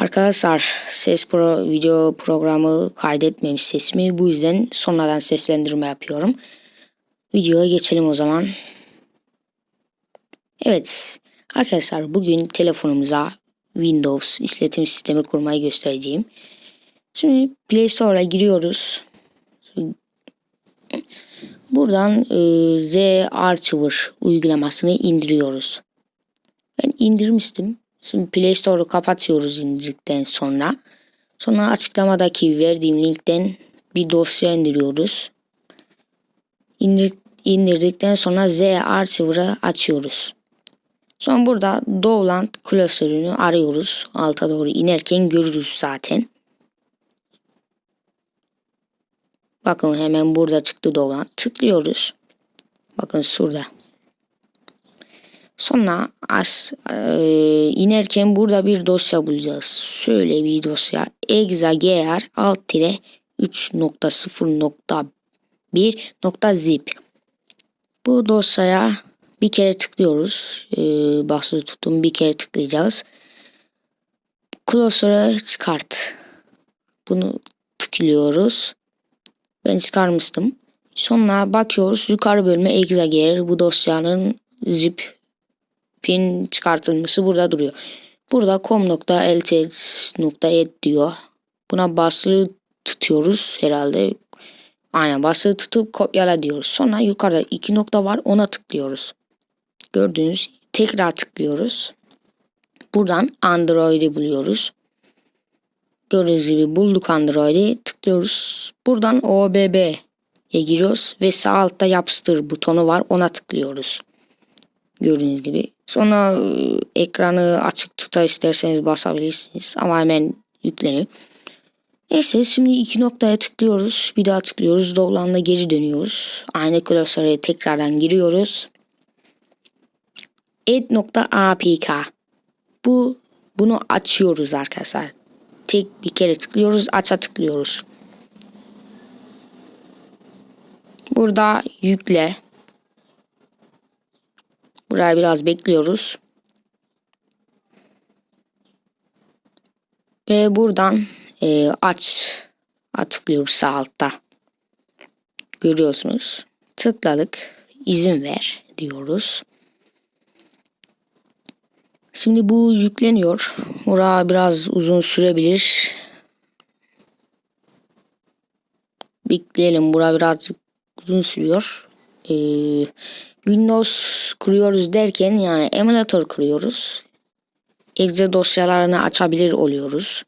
Arkadaşlar ses pro video programı kaydetmemiş sesimi bu yüzden sonradan seslendirme yapıyorum. Videoya geçelim o zaman. Evet arkadaşlar bugün telefonumuza Windows işletim sistemi kurmayı göstereceğim. Şimdi Play Store'a giriyoruz. Buradan e, Z Archiver uygulamasını indiriyoruz. Ben indirmiştim. Şimdi Play Store'u kapatıyoruz indirdikten sonra. Sonra açıklamadaki verdiğim linkten bir dosya indiriyoruz. İndir, indirdikten sonra Z Archiver'ı açıyoruz. Sonra burada Dowland klasörünü arıyoruz. Alta doğru inerken görürüz zaten. Bakın hemen burada çıktı Dowland. Tıklıyoruz. Bakın şurada. Sonra as, e, inerken burada bir dosya bulacağız. Şöyle bir dosya. exagr alt tire 3.0.1.zip Bu dosyaya bir kere tıklıyoruz. E, basılı tutun bir kere tıklayacağız. Klasöre çıkart. Bunu tıklıyoruz. Ben çıkarmıştım. Sonra bakıyoruz yukarı bölme exagr bu dosyanın zip pin çıkartılması burada duruyor. Burada com.lts.ed diyor. Buna basılı tutuyoruz herhalde. Aynen basılı tutup kopyala diyoruz. Sonra yukarıda iki nokta var ona tıklıyoruz. Gördüğünüz tekrar tıklıyoruz. Buradan Android'i buluyoruz. Gördüğünüz gibi bulduk Android'i tıklıyoruz. Buradan OBB'ye giriyoruz ve sağ altta yapıştır butonu var ona tıklıyoruz. Gördüğünüz gibi. Sonra ekranı açık tuta isterseniz basabilirsiniz. Ama hemen yükleniyor. Neyse şimdi iki noktaya tıklıyoruz. Bir daha tıklıyoruz. Dolan'da geri dönüyoruz. Aynı klasöre tekrardan giriyoruz. Ed.apk Bu bunu açıyoruz arkadaşlar. Tek bir kere tıklıyoruz. Aça tıklıyoruz. Burada yükle. Buraya biraz bekliyoruz. Ve buradan e, aç tıklıyoruz sağ altta. Görüyorsunuz. Tıkladık. İzin ver diyoruz. Şimdi bu yükleniyor. Buraya biraz uzun sürebilir. Bekleyelim. Bura biraz uzun sürüyor. Ee, Windows kuruyoruz derken yani emulator kuruyoruz. Exe dosyalarını açabilir oluyoruz.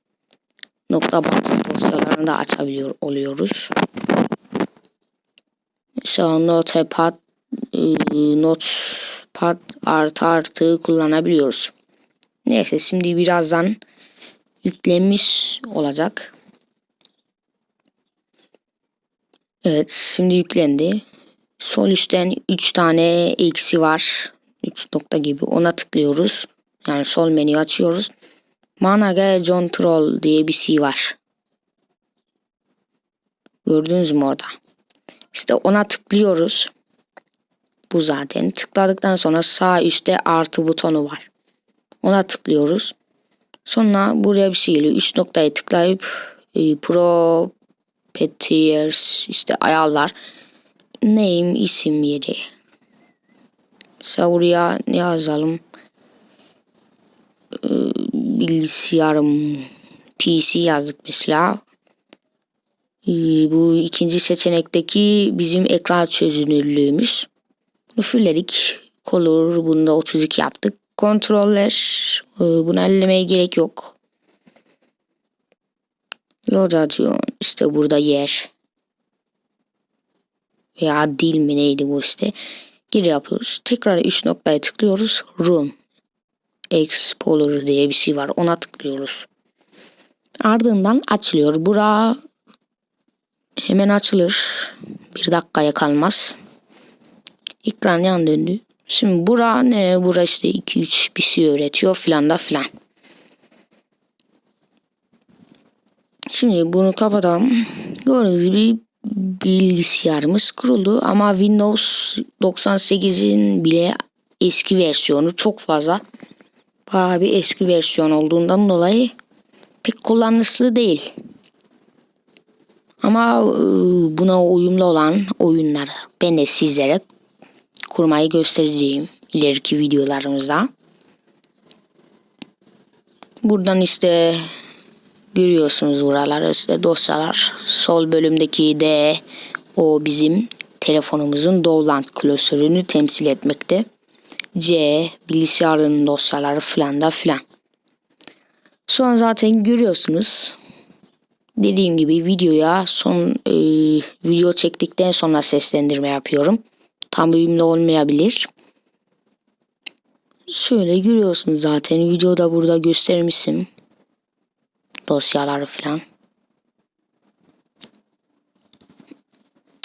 Nokta bat dosyalarını da açabiliyor oluyoruz. Mesela Notepad e, Notepad artı artı kullanabiliyoruz. Neyse şimdi birazdan yüklenmiş olacak. Evet şimdi yüklendi. Sol üstten 3 tane eksi var. 3 nokta gibi ona tıklıyoruz. Yani sol menüyü açıyoruz. Manage Control diye bir şey var. Gördünüz mü orada? İşte ona tıklıyoruz. Bu zaten. Tıkladıktan sonra sağ üstte artı butonu var. Ona tıklıyoruz. Sonra buraya bir şey geliyor. 3 noktayı tıklayıp e, Properties işte ayarlar name isim yeri. Mesela buraya ne yazalım? Ee, bilgisayarım PC yazdık mesela. Ee, bu ikinci seçenekteki bizim ekran çözünürlüğümüz. Bunu fullledik. Color bunu da 32 yaptık. Kontroller e, bunu ellemeye gerek yok. Load atıyor. İşte burada yer veya dil mi neydi bu işte. Geri yapıyoruz. Tekrar 3 noktaya tıklıyoruz. Run. Explorer diye bir şey var. Ona tıklıyoruz. Ardından açılıyor. Bura hemen açılır. Bir dakikaya kalmaz. Ekran yan döndü. Şimdi bura ne? Bura işte 2-3 bir şey öğretiyor filan da filan. Şimdi bunu kapatalım. Gördüğünüz gibi bilgisayarımız kuruldu ama Windows 98'in bile eski versiyonu çok fazla bayağı bir eski versiyon olduğundan dolayı pek kullanışlı değil. Ama e, buna uyumlu olan oyunları ben de sizlere kurmayı göstereceğim ileriki videolarımızda. Buradan işte görüyorsunuz buraları işte dosyalar. Sol bölümdeki de o bizim telefonumuzun download klasörünü temsil etmekte. C bilgisayarın dosyaları filan da filan. Sonra zaten görüyorsunuz. Dediğim gibi videoya son e, video çektikten sonra seslendirme yapıyorum. Tam uyumlu olmayabilir. Şöyle görüyorsunuz zaten videoda burada göstermişim. Dosyaları falan.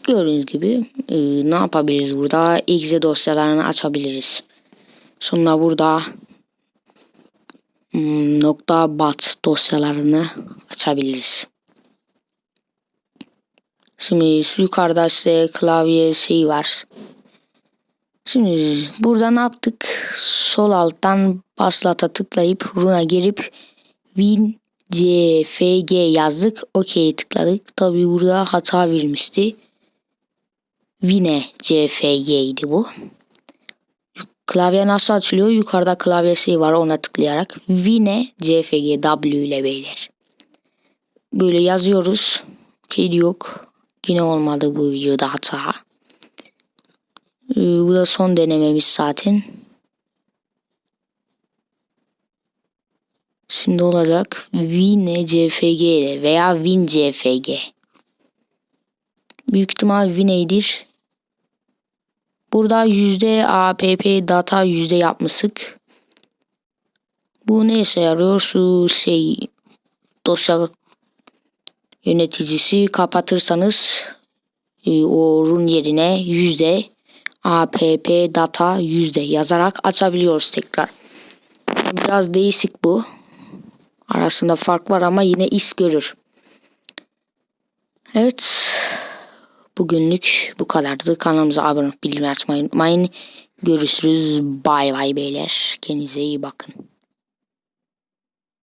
Gördüğünüz gibi e, ne yapabiliriz burada? exe dosyalarını açabiliriz. Sonra burada hmm, nokta bat dosyalarını açabiliriz. Şimdi yukarıda işte klavye şeyi var. Şimdi burada ne yaptık? Sol alttan baslata tıklayıp runa girip win cfg yazdık. OK tıkladık. Tabi burada hata vermişti. Vine cfg idi bu. Klavye nasıl açılıyor? Yukarıda klavyesi var ona tıklayarak. Vine cfg w ile beyler. Böyle yazıyoruz. Kedi yok. Yine olmadı bu videoda hata. Ee, bu da son denememiz zaten. Şimdi olacak WinCFG ile veya WinCFG. Büyük ihtimal Win'eydir. Burada yüzde app data yüzde yapmışık. Bu ne işe yarıyor? Şu şey dosya yöneticisi kapatırsanız e, o run yerine yüzde app data yüzde yazarak açabiliyoruz tekrar. Biraz değişik bu. Arasında fark var ama yine is görür. Evet. Bugünlük bu kadardı. Kanalımıza abone olup bildirim açmayı unutmayın. Görüşürüz. Bay bay beyler. Kendinize iyi bakın.